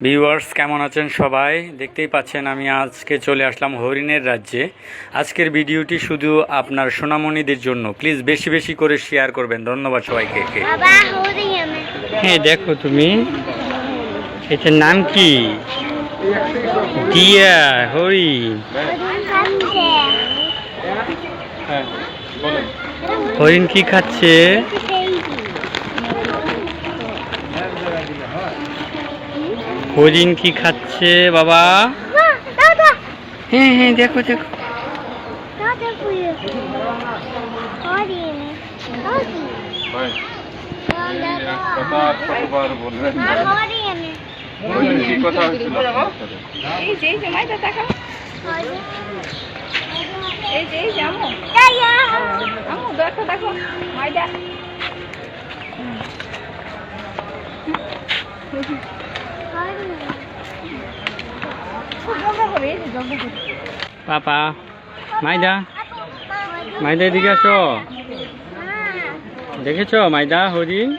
Viewers কেমন আছেন সবাই? দেখতেই পাচ্ছেন আমি আজকে চলে আসলাম হরিণের রাজ্যে। আজকের ভিডিওটি শুধু আপনার সোনামণিদের জন্য। প্লিজ বেশি বেশি করে শেয়ার করবেন। ধন্যবাদ সবাইকে। হ্যাঁ দেখো তুমি। এটার নাম কি? দিয়া হরিণ। হরিণ খাচ্ছে। হরিণ কি খাচ্ছে? হরিণ কি খাচ্ছে বাবা? হ্যাঁ হ্যাঁ দেখো দেখো। দেখা। দেখো। মাইদা পাপা, মাইদা মাইদা এদিকে আসো। দেখেছ, মাইদা হরিণ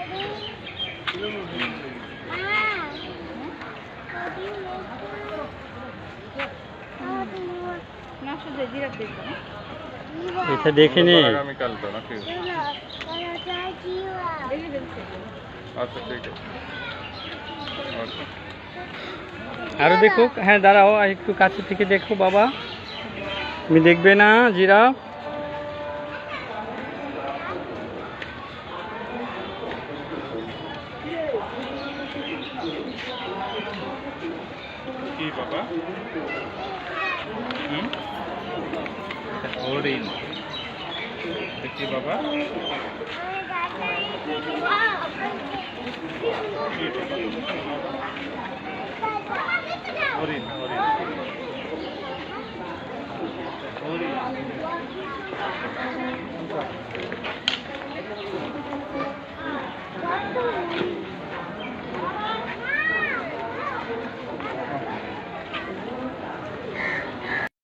না শুধু জিরাফ দেখব না এটা দেখে নে। আগামীকাল তো নাকি দেখে ফেলছে ঠিক আছে। আচ্ছা আরও দেখো হ্যাঁ দাঁড়াও একটু কাছে থেকে দেখো, বাবা। তুমি দেখবে না জিরাফ বাবা? কি বাবা? হরিণ হরিণ। হরিণ।